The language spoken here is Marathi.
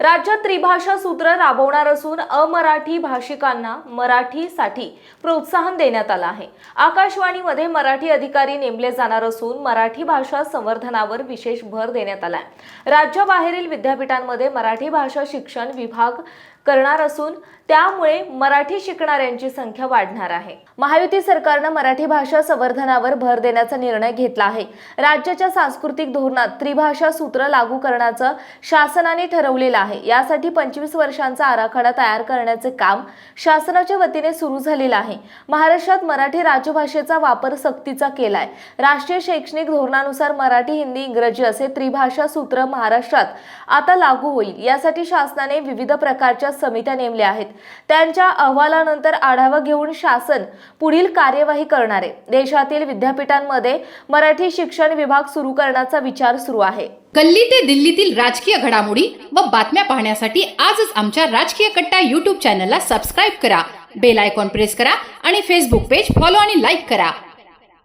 राज्यात त्रिभाषा सूत्र राबवणार असून अमराठी भाषिकांना मराठीसाठी प्रोत्साहन देण्यात आलं आहे. आकाशवाणीमध्ये मराठी अधिकारी नेमले जाणार असून मराठी भाषा संवर्धनावर विशेष भर देण्यात आलाय. राज्याबाहेरील विद्यापीठांमध्ये मराठी भाषा शिक्षण विभाग करणार असून त्यामुळे मराठी शिकणाऱ्यांची संख्या वाढणार आहे. महायुती सरकारनं मराठी भाषा संवर्धनावर भर देण्याचा निर्णय घेतला आहे. राज्याच्या सांस्कृतिक धोरणात त्रिभाषा सूत्र लागू करण्याचं शासनाने ठरवलेलं आहे. यासाठी पंचवीस वर्षांचा आराखडा तयार करण्याचे काम शासनाच्या वतीने सुरू झालेलं आहे. महाराष्ट्रात मराठी राजभाषेचा वापर सक्तीचा केलाय. राष्ट्रीय शैक्षणिक धोरणानुसार मराठी हिंदी इंग्रजी असे त्रिभाषा सूत्र महाराष्ट्रात आता लागू होईल. यासाठी शासनाने विविध प्रकारच्या समित्या नेमल्या आहेत. त्यांच्या अहवालानंतर आढावा घेऊन शासन पुढील कार्यवाही करणार आहे. देशातील विद्यापीठांमध्ये मराठी शिक्षण विभाग सुरू करण्याचा विचार सुरू आहे. गल्ली ते दिल्लीतील राजकीय घडामोडी व बातम्या पाहण्यासाठी आजच आमच्या राजकीय कट्टा युट्यूब चॅनलला सबस्क्राईब करा. बेल आयकॉन प्रेस करा आणि फेसबुक पेज फॉलो आणि लाईक करा.